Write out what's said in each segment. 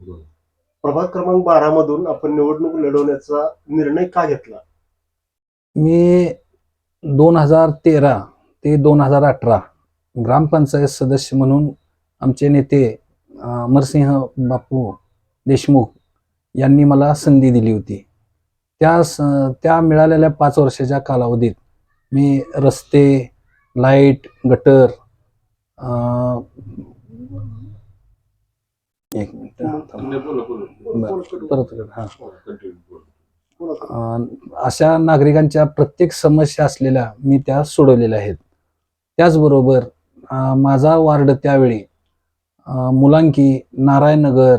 प्रभाग क्रमांक बारा मधून आपण निवडणूक लढवण्याचा निर्णय का घेतला? मी दोन हजार तेरा ते दोन हजार अठरा ग्रामपंचायत सदस्य म्हणून आमचे नेते अमरसिंह बापू देशमुख यांनी मला संधी दिली होती. त्या स त्या मिळालेल्या पाच वर्षाच्या कालावधीत मी रस्ते लाइट गटर एक मिनिट परत कर, हां. अशा नागरिकांच्या प्रत्येक समस्या असलेल्या मी त्या सोडवलेल्या आहेत. त्याचबरोबर माझा वार्ड त्यावेळी मुलांकी नारायणनगर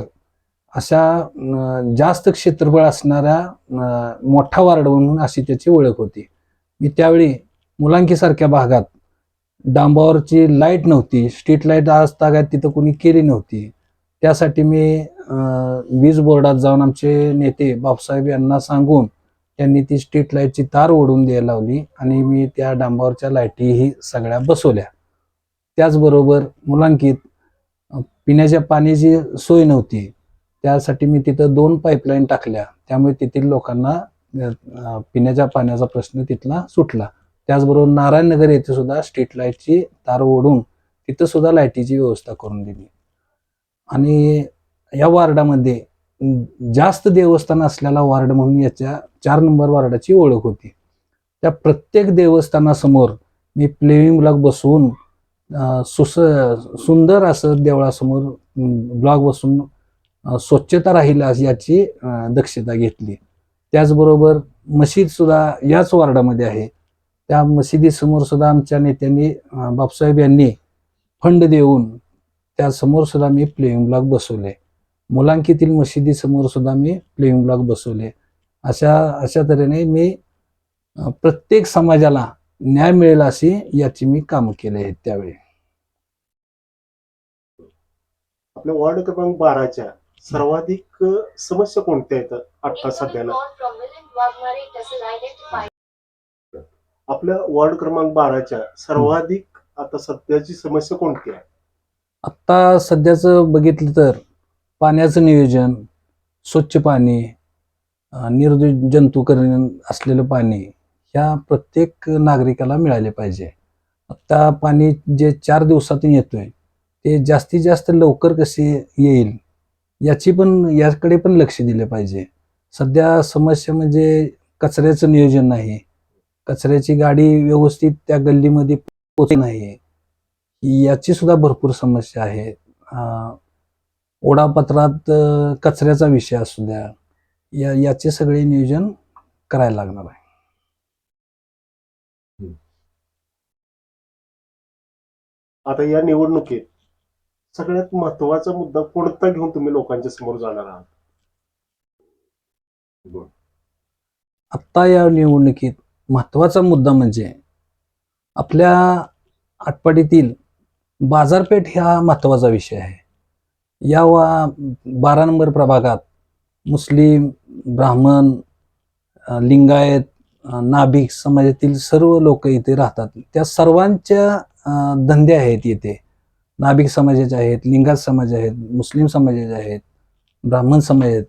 अशा जास्त क्षेत्रफळ असणाऱ्या मोठा वार्ड म्हणून अशी त्याची ओळख होती. मी त्यावेळी मुलांकीसारख्या भागात डांबावरची लाइट नव्हती स्ट्रीट लाइट आज तागायत तिथं कोणी केली नव्हती. त्यासाठी मी वीज बोर्डात जाऊन आमचे नेते बापसाहेब यांना सांगून त्यांनी ती स्ट्रीट लाईटची तार ओढून द्यायला लावली आणि मी त्या डांबावरच्या लाईटीही सगळ्या बसवल्या. त्याचबरोबर मुलांकीत पिण्याच्या पाण्याची सोय नव्हती. त्यासाठी मी तिथं दोन पाईपलाईन टाकल्या. त्यामुळे तेथील लोकांना पिण्याच्या पाण्याचा प्रश्न तिथला सुटला. त्याचबरोबर नारायणनगर येथे सुद्धा स्ट्रीट लाईटची तार ओढून तिथं सुद्धा लाईटीची व्यवस्था करून दिली. आणि या वार्डामध्ये जास्त देवस्थान असलेला वार्ड म्हणून याच्या चार नंबर वार्डाची ओळख होती. त्या प्रत्येक देवस्थानासमोर मी प्लेविंग ब्लॉक बसवून सुस सुंदर असं देवळासमोर ब्लॉक बसून स्वच्छता राहील याची दक्षता घेतली. त्याचबरोबर मशीद सुद्धा याच वार्डामध्ये आहे. त्या मशिदीसमोर सुद्धा आमच्या नेत्यांनी बापसाहेब यांनी फंड देऊन त्यासमोर सुद्धा मी प्लेइंग ब्लॉक बसवले. मुलांकीतील मशिदीसमोर सुद्धा मी प्लेइंग ब्लॉक बसवले. अशा अशा तऱ्हेने मी प्रत्येक समाजाला न्याय मिळेल अशी याची मी कामं केले आहेत त्यावेळी. आपल्या वॉर्ड क्रमांक बाराच्या सर्वाधिक समस्या कोणत्या आहेत आता सध्याला? आपल्या वॉर्ड क्रमांक बाराच्या सर्वाधिक आता सध्याची समस्या कोणती आहे? आत्ता सध्याचं बघितलं तर पाण्याचं नियोजन स्वच्छ पाणी अं, निर्जंतुकरण असलेलं पाणी ह्या प्रत्येक नागरिकाला मिळाले पाहिजे. आत्ता पाणी जे चार दिवसातून येतोय ते जास्तीत जास्त लवकर कसे येईल याची पण याकडे पण लक्ष दिले पाहिजे. सध्या समस्या म्हणजे कचऱ्याचं नियोजन नाही. कचऱ्याची गाडी व्यवस्थित त्या गल्लीमध्ये पोच नाही. याची सुद्धा भरपूर समस्या आहे. ओढापत्रात कचऱ्याचा विषय असू द्या या याचे सगळे नियोजन करायला लागणार आहे. आता या निवडणुकीत सगळ्यात महत्त्वाचा मुद्दा कोणता घेऊन तुम्ही लोकांच्या समोर जाणार आहात? आत्ता या निवडणुकीत महत्त्वाचा मुद्दा म्हणजे आपल्या आटपाडीतील बाजारपेठ हा महत्त्वाचा विषय आहे. या वा बारा नंबर प्रभागात मुस्लिम ब्राह्मण लिंगायत नाभिक समाजातील सर्व लोक इथे राहतात. त्या सर्वांच्या धंदे आहेत येथे नाभिक समाजाचे आहेत लिंगायत समाज आहेत मुस्लिम समाजाचे आहेत ब्राह्मण समाज आहेत.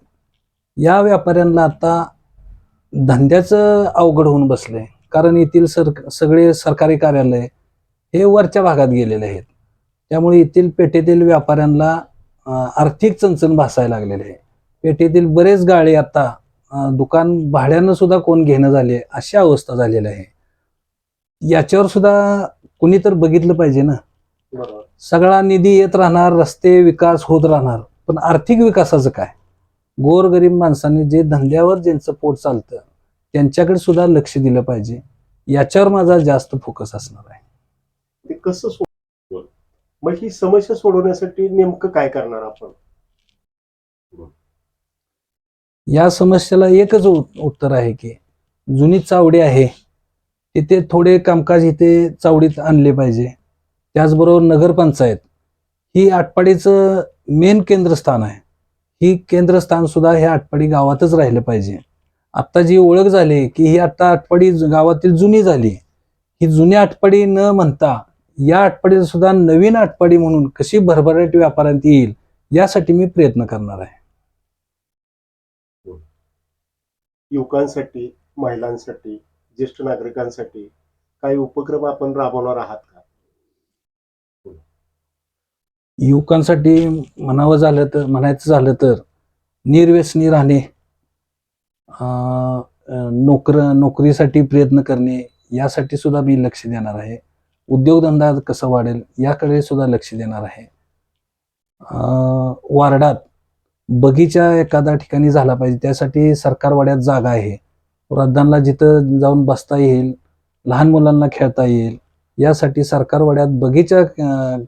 या व्यापाऱ्यांना आता धंद्याचं अवघड होऊन बसलंय. कारण येथील सर सगळे सरकारी कार्यालय हे वरच्या भागात गेलेले आहेत. त्यामुळे येथील पेठेतील व्यापाऱ्यांना आर्थिक चणचण भासायला लागलेले आहे. पेठेतील बरेच गाळे आता दुकान भाड्यानं सुद्धा कोण घेणं झाले अशी अवस्था झालेली आहे. याच्यावर सुद्धा कुणी तर बघितलं पाहिजे ना. सगळा निधी येत राहणार रस्ते विकास होत राहणार पण आर्थिक विकासाचं काय? गोरगरीब माणसांनी जे धंद्यावर ज्यांचं पोट चालतं त्यांच्याकडे सुद्धा लक्ष दिलं पाहिजे. याच्यावर माझा जास्त फोकस असणार आहे. ते कसं मग ही समस्या सोडवण्यासाठी नेमकं काय करणार आपण? या समस्येला एकच उत्तर आहे की जुनी चावडी आहे तिथे थोडे कामकाज इथे चावडीत आणले पाहिजे. त्याचबरोबर नगरपंचायत ही आटपाडीचं मेन केंद्रस्थान आहे. ही केंद्रस्थान सुद्धा हे आटपाडी गावातच राहिलं पाहिजे. आत्ता जी ओळख झाली की ही आता आटपाडी गावातील जुनी झाली ही जुनी आटपाडी न म्हणता या आठवडीचं सुद्धा नवीन आठपाडी म्हणून कशी भरभराट व्यापारात येईल यासाठी मी प्रयत्न करणार आहे. युवकांसाठी महिलांसाठी ज्येष्ठ नागरिकांसाठी काही उपक्रम आपण राबवणार आहात का? युवकांसाठी म्हणावं झालं तर म्हणायचं झालं तर निर्व्यसनी राहणे नोकर नोकरीसाठी प्रयत्न करणे यासाठी सुद्धा मी लक्ष देणार आहे. उद्योगधंदा कसा वाढेल याकडे सुद्धा लक्ष देणार आहे. वार्डात बगीचा एखाद्या ठिकाणी झाला पाहिजे त्यासाठी सरकारवाड्यात जागा आहे. वृद्धांना जिथं जाऊन बसता येईल लहान मुलांना खेळता येईल यासाठी सरकारवाड्यात बगीचा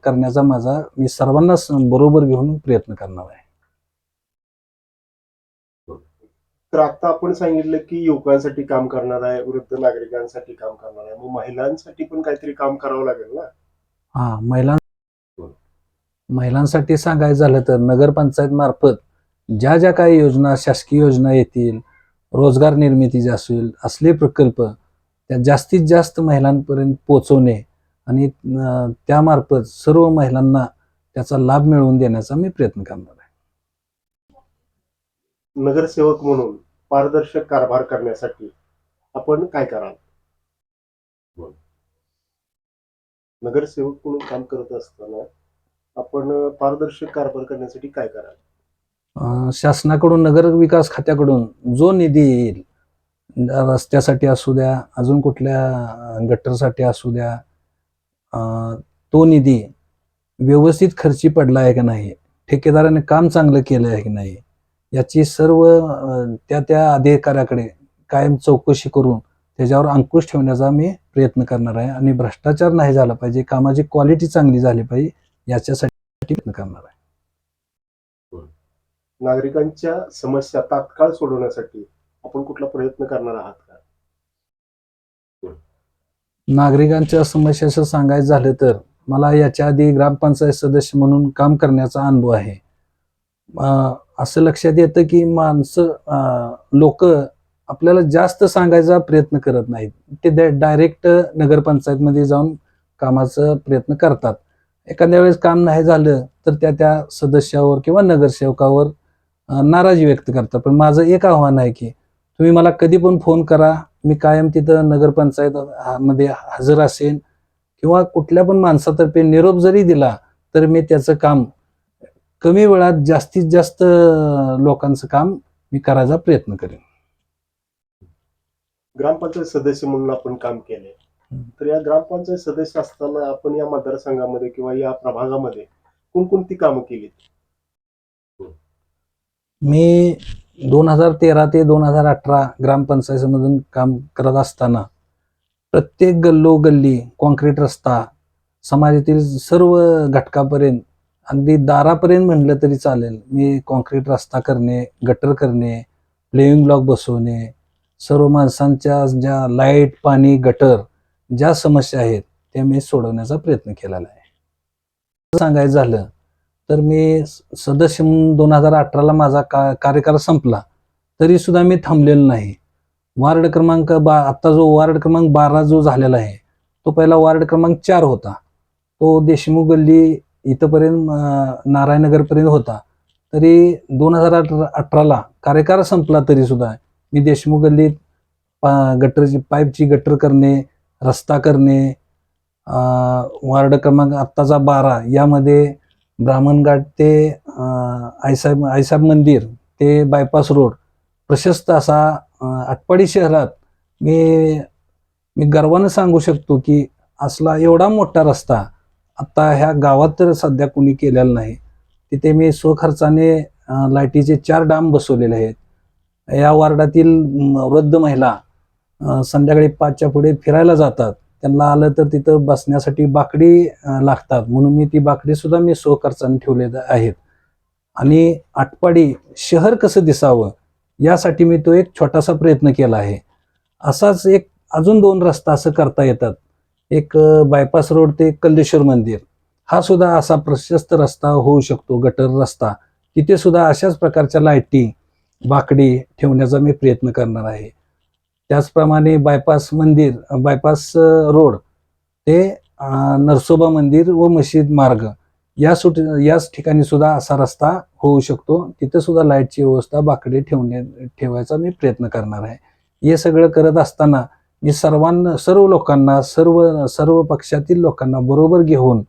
करण्याचा माझा मी सर्वांना बरोबर घेऊन प्रयत्न करणार आहे. तर आता आपण सांगितलं की युवकांसाठी काम करणार आहे वृद्ध नागरिकांसाठी काम करणार आहे. मग महिलांसाठी पण काहीतरी काम करावं लागेल ना? हा महिलां महिलांसाठी सांगायचं झालं तर नगरपंचायत मार्फत ज्या ज्या काही योजना शासकीय योजना येतील रोजगार निर्मिती असेल असले प्रकल्प त्या जास्तीत जास्त महिलांपर्यंत पोहोचवणे आणि त्यामार्फत सर्व महिलांना त्याचा लाभ मिळवून देण्याचा मी प्रयत्न करणार आहे. नगरसेवक म्हणून पारदर्शक कारभार करण्यासाठी आपण काय कराल? नगरसेवक म्हणून काम करत असताना आपण पारदर्शक कारभार करण्यासाठी काय कराल? शासनाकडून नगर विकास खात्याकडून जो निधी येईल रस्त्यासाठी असू द्या अजून कुठल्या गटरसाठी असू द्या तो निधी व्यवस्थित खर्ची पडला आहे का नाही ठेकेदाराने काम चांगलं केलं आहे की नाही याची सर्व त्या त्या अधिकाऱ्याकडे कायम चौकशी करून त्याच्यावर अंकुश ठेवण्याचा मी प्रयत्न करणार आहे आणि भ्रष्टाचार नाही झाला पाहिजे कामाची क्वालिटी चांगली झाली पाहिजे याच्यासाठी प्रयत्न करणार आहे. नागरिकांच्या समस्या तात्काळ सोडवण्यासाठी आपण कुठला प्रयत्न करणार आहात का? नागरिकांच्या समस्याचं सांगायचं झालं तर मला याच्या आधी ग्रामपंचायत सदस्य म्हणून काम करण्याचा अनुभव आहे. असं लक्षात येतं की माणसं लोक आपल्याला जास्त सांगायचा प्रयत्न करत नाहीत. ते डायरेक्ट नगरपंचायतमध्ये जाऊन कामाचा प्रयत्न करतात. एखाद्या वेळेस काम नाही झालं तर त्या त्या सदस्यावर किंवा नगरसेवकावर नाराजी व्यक्त करतात. पण माझं एक आव्हान आहे की तुम्ही मला कधी पण फोन करा मी कायम तिथं नगरपंचायत मध्ये हजर असेन किंवा कुठल्या पण माणसातर्फे निरोप जरी दिला तर मी त्याचं काम कमी वेळात जास्तीत जास्त लोकांचं काम मी करायचा प्रयत्न करेन. ग्रामपंचायत सदस्य म्हणून आपण काम केले. तर या ग्रामपंचायत सदस्य असताना आपण या मतदारसंघामध्ये किंवा या प्रभागामध्ये कोणकोणती कामं केली मी दोन हजार तेरा ते दोन हजार अठरा ग्रामपंचायतीमधून काम करत असताना प्रत्येक गल्लोगल्ली कॉन्क्रीट रस्ता समाजातील सर्व घटकापर्यंत अगदी दारापर्यंत म्हणलं तरी चालेल. मी कॉन्क्रीट रस्ता करणे गटर करणे प्लेइंग ब्लॉक बसवणे सर्व माणसांच्या ज्या लाइट पाणी गटर ज्या समस्या आहेत त्या मी सोडवण्याचा प्रयत्न केलेला आहे. सांगायचं झालं तर मी सदस्य म्हणून दोन हजार अठराला माझा का कार्यकाळ संपला तरी सुद्धा मी थांबलेलो नाही. वार्ड क्रमांक बा आता जो वार्ड क्रमांक बारा जो झालेला आहे तो पहिला वार्ड क्रमांक चार होता. तो देशमुख गल्ली इथंपर्यंत नारायणनगरपर्यंत होता. तरी दोन हजार अठरा अठराला कार्यकाळ संपला तरी सुद्धा मी देशमुख गल्लीत पा गटरची पाईपची गटर करणे रस्ता करणे वार्ड क्रमांक आत्ताचा बारा यामध्ये ब्राह्मणघाट ते आईसाहेब आईसाहेब मंदिर ते बायपास रोड प्रशस्त असा आटपाडी शहरात मी मी गर्वानं सांगू शकतो की असला एवढा मोठा रस्ता आत्ता ह्या गावात तर सध्या कुणी केलेलं नाही. तिथे मी स्वखर्चाने लाईटीचे चार डाम बसवलेले आहेत. या वार्डातील वृद्ध महिला संध्याकाळी पाचच्या पुढे फिरायला जातात. त्यांना आलं तर तिथं बसण्यासाठी बाकडी लागतात. म्हणून मी ती बाकडी सुद्धा मी स्वखर्चाने ठेवले आहेत. आणि आटपाडी शहर कसं दिसावं यासाठी मी तो एक छोटासा प्रयत्न केला आहे. असाच एक अजून दोन रस्ता असं करता येतात. एक बायपास रोड ते कल्लेश्वर मंदिर. हा सुद्धा असा प्रशस्त रस्ता होऊ शकतो गटर रस्ता. तिथे सुद्धा अशाच प्रकारच्या लाईटी बाकडी ठेवण्याचा मी प्रयत्न करणार आहे. त्याचप्रमाणे बायपास मंदिर बायपास रोड ते नरसोबा मंदिर व मशीद मार्ग या सुट याच ठिकाणी सुद्धा असा रस्ता होऊ शकतो. तिथे सुद्धा लाईटची व्यवस्था बाकडे ठेवणे ठेवायचा मी प्रयत्न करणार आहे. हे सगळं करत असताना मी सर्वांना सर्व लोकांना सर्व सर्व पक्षातील लोकांना बरोबर घेऊन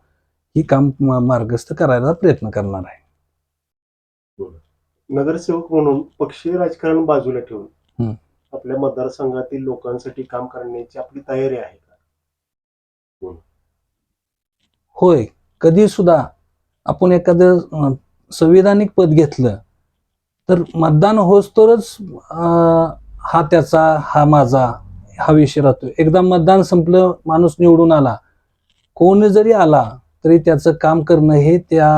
ही काम मार्गस्थ करायला प्रयत्न करणार आहे. नगरसेवक म्हणून पक्षीय राजकारण बाजूला ठेवून. आपल्या मतदारसंघातील लोकांसाठी काम करण्याची आपली तयारी आहे का? होय. कधी सुद्धा आपण एखादं संविधानिक पद घेतलं तर मतदान होस तरच अं, हा त्याचा हा माझा हा विषय राहतो एकदा मतदान संपलं माणूस निवडून आला. कोण जरी आला तरी त्याचं काम करणं हे त्या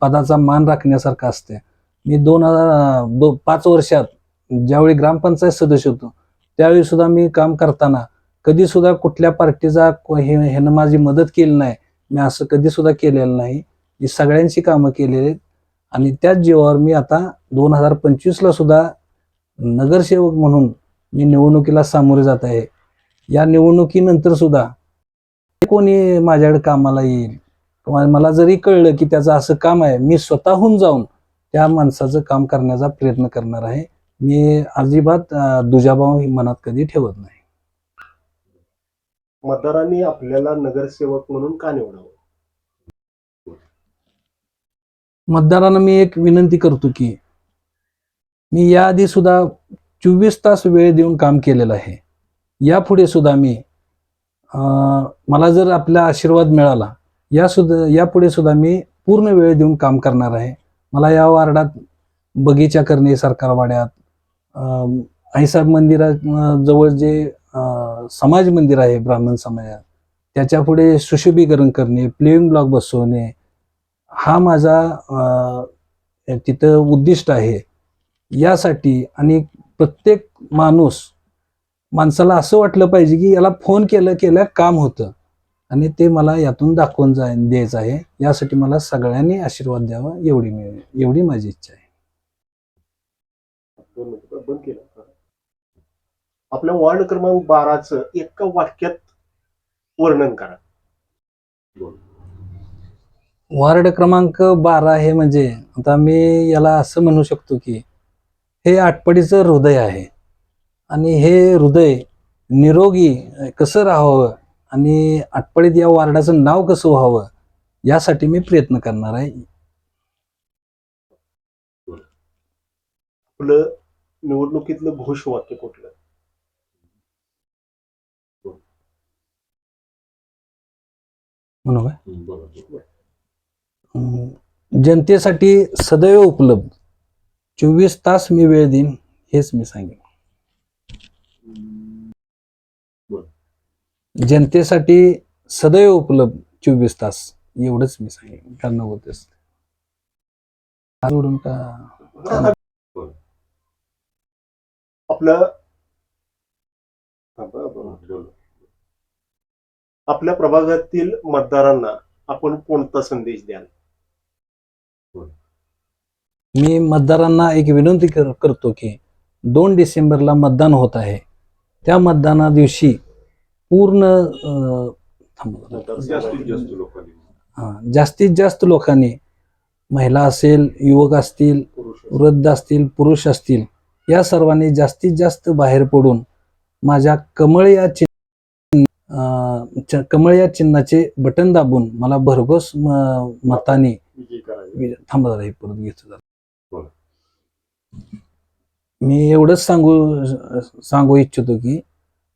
पदाचा मान राखण्यासारखं असते मी दोन हजार दो पाच वर्षात ज्यावेळी ग्रामपंचायत सदस्य होतो त्यावेळी सुद्धा मी काम करताना कधी सुद्धा कुठल्या पार्टीचा हे ह्यानं माझी मदत केली नाही. मी असं कधी सुद्धा केलेलं नाही. मी सगळ्यांची कामं केलेली आहेत. आणि त्याच जीवावर मी आता दोन हजार पंचवीसला सुद्धा नगरसेवक म्हणून मी निवडणुकीला सामोरे जात आहे. या निवडणुकीनंतर सुद्धा कोणी माझ्याकडे कामाला येईल? मला जरी कळलं की त्याचं असं काम आहे मी स्वतःहून जाऊन त्या माणसाचं काम करण्याचा प्रयत्न करणार आहे. मी अजिबात दुजाभाव मनात कधी ठेवत नाही. मतदारांनी आपल्याला नगरसेवक म्हणून का निवडावं? मतदारांना मी एक विनंती करतो की मी याआधी सुद्धा चोवीस तास वेळ देऊन काम केलेलं आहे. यापुढे सुद्धा मी मला जर आपला आशीर्वाद मिळाला या सुद्धा यापुढे सुद्धा मी पूर्ण वेळ देऊन काम करणार आहे. मला या वार्डात बगीचा करणे सरकारवाड्यात अं, आईसाहेब जवळ जे समाज मंदिर आहे ब्राह्मण समाजात त्याच्या पुढे सुशोभीकरण करणे प्लेइंग ब्लॉक बसवणे हा माझा तिथं उद्दिष्ट आहे. यासाठी आणि प्रत्येक माणूस माणसाला असं वाटलं पाहिजे की याला फोन केलं केलं काम होतं. आणि ते मला यातून दाखवून जाय द्यायचं आहे. यासाठी मला सगळ्यांनी आशीर्वाद द्यावा एवढी मी एवढी माझी इच्छा आहे. आपल्या वार्ड क्रमांक बाराचं एका वाक्यात वर्णन करा. वार्ड क्रमांक बारा हे म्हणजे आता मी याला असं म्हणू शकतो की हे आटपडीचं हृदय आहे. आणि हे हृदय निरोगी कसं राहावं आणि आटपडीत या वार्डाचं नाव कसं व्हावं यासाठी मी प्रयत्न करणार आहे. आपलं निवडणुकीतलं घोषवाक्य कुठलं? म्हणू काय जनतेसाठी सदैव उपलब्ध. चोवीस तास मी वेळ देईन हेच मी सांगेन. जनतेसाठी सदैव उपलब्ध चोवीस तास एवढंच मी सांगेन. कारण होतेच सोडून का? आपलं. आपल्या प्रभागातील मतदारांना आपण कोणता संदेश द्याल? मी मतदारांना एक विनंती कर- करतो की दोन डिसेंबरला मतदान होत आहे त्या मतदाना दिवशी पूर्ण. जास्तीत जास्त लोकांनी हा, जास्तीत जास्त लोकांनी महिला असेल युवक असतील वृद्ध असतील पुरुष असतील या सर्वांनी जास्तीत जास्त बाहेर पडून माझ्या कमळ या चिन्ह कमळ या चिन्हाचे बटन दाबून मला भरघोस मताने थांबा परत घेतो. मी एवढंच सांगू सांगू इच्छितो की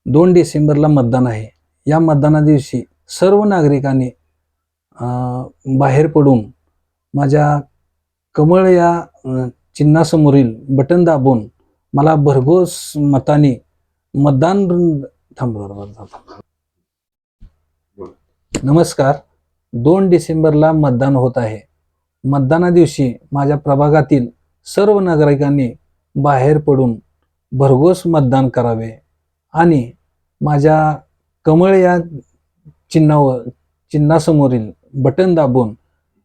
दोन डिसेंबरला मतदान आहे. या मतदाना दिवशी सर्व नागरिकांनी बाहेर पडून माझ्या कमळ या चिन्हासमोरील बटन दाबून मला भरघोस मताने मतदान थांबा नमस्कार. दोन डिसेंबरला मतदान होत आहे. मतदाना दिवशी माझ्या प्रभागातील सर्व नागरिकांनी बाहेर पडून भरघोस मतदान करावे आणि माझ्या कमळ या चिन्हावर चिन्हासमोरील बटन दाबून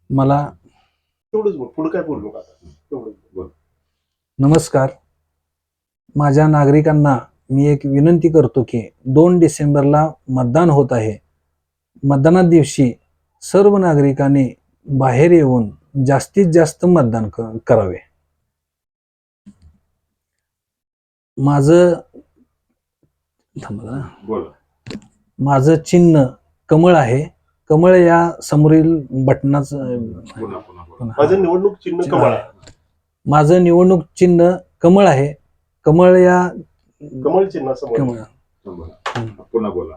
मला नमस्कार. माझ्या नागरिकांना मी एक विनंती करतो की दोन डिसेंबरला मतदान होत आहे. मतदाना दिवशी सर्व नागरिकांनी बाहेर येऊन जास्तीत जास्त मतदान करावे. माझं थांबा. बोला. माझं चिन्ह कमळ आहे. कमळ या समोरील बटनाचं. माझं निवडणूक चिन्ह कमळ आहे. माझं निवडणूक चिन्ह कमळ आहे. कमळ या कमळ चिन्ह समोर. कमळ. पुन्हा बोला.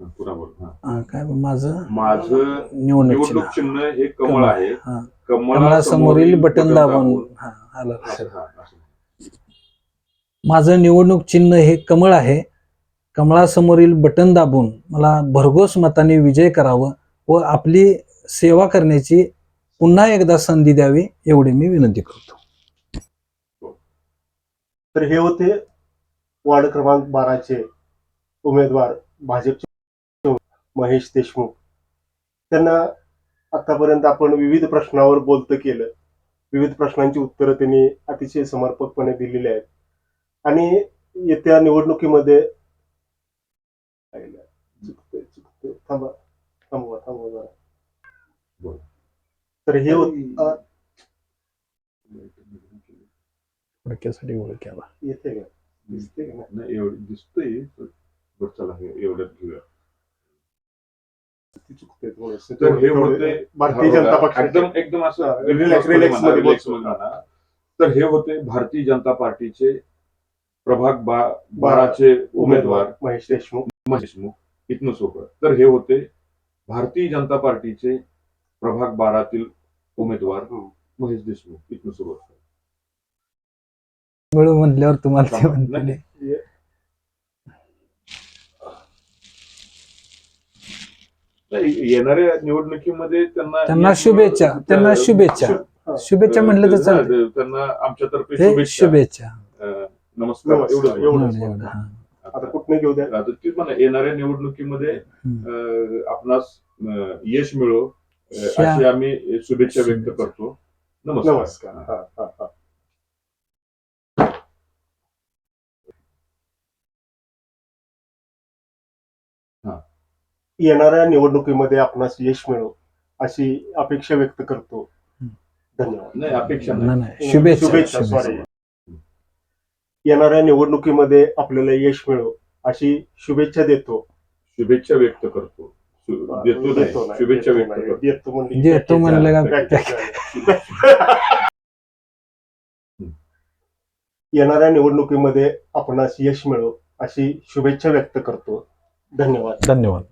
हा, पुन्हा बोला. काय माझं माझं निवडणूक चिन्ह. निवडणूक चिन्ह हे कमळ. आहे. हा. कमळासमोरील बटन दाबून. हा, आलं. माझं निवडणूक चिन्ह हे कमळ आहे. कमळासमोरील बटन दाबून मला भरघोस मताने विजय करावं व आपली सेवा करण्याची पुन्हा एकदा संधी द्यावी एवढी मी विनंती करतो. तर हे होते वार्ड क्रमांक बाराचे उमेदवार भाजपचे महेश देशमुख. त्यांना आतापर्यंत आपण विविध प्रश्नावर बोलतं केलं. विविध प्रश्नांची उत्तरं त्यांनी अतिशय समर्पकपणे दिलेली आहेत. आणि येत्या निवडणुकीमध्ये चुकतंय, चुकतंय. थांबा थांबवा थांबवा जरा. बोल. तर हे ओळखीसाठी ओळख येते का? दिसते का? नाही? एवढं दिसतंय एवढ्यात घेऊया. ती चुकते थोडंसं. तर हे होते भारतीय जनता एकदम पक्षाचे एकदम असं relax relax- मध्ये relax म्हणा, मध्ये relax बोलतो. मध्ये म्हणा. तर हे होते भारतीय जनता पार्टीचे प्रभाग बा बाराचे उमेदवार महेश देशमुख महेश देशमुख इथनं सोपं तर हे होते भारतीय जनता पार्टीचे प्रभाग बारातील उमेदवार हम्म. महेश देशमुख इथनं सुरुवात मिळू म्हटल्यावर तुम्हाला ते नाही, येणाऱ्या निवडणुकीमध्ये त्यांना त्यांना शुभेच्छा, त्यांना शुभेच्छा. शुभेच्छा म्हटलं तर चालतं त्यांना आमच्यातर्फे शुभेच्छा. नमस्कार. एवढं, एवढं. आता कुठनं घेऊ द्या? आता ते पण येणाऱ्या निवडणुकीमध्ये आपणास यश मिळो अशी आम्ही शुभेच्छा व्यक्त. करतो. नमस्कार नमस्कार हा, हा, हा. हा. येणाऱ्या निवडणुकीमध्ये आपणास यश मिळो अशी अपेक्षा व्यक्त करतो. धन्यवाद. नाही अपेक्षा नाही. नाही नाही शुभेच्छा. शुभेच्छा शुभेच्छा. सॉरी येणाऱ्या निवडणुकीमध्ये आपल्याला यश मिळो अशी शुभेच्छा देतो. शुभेच्छा व्यक्त करतो. शु- देतो नाही देतो नाही, शुभेच्छा देतो व्यक्त नाही. करतो. देतो म्हणली. देतो म्हणलं का? पॅकेज झालं. येणाऱ्या निवडणुकीमध्ये आपणास यश मिळो अशी शुभेच्छा व्यक्त करतो. धन्यवाद. धन्यवाद.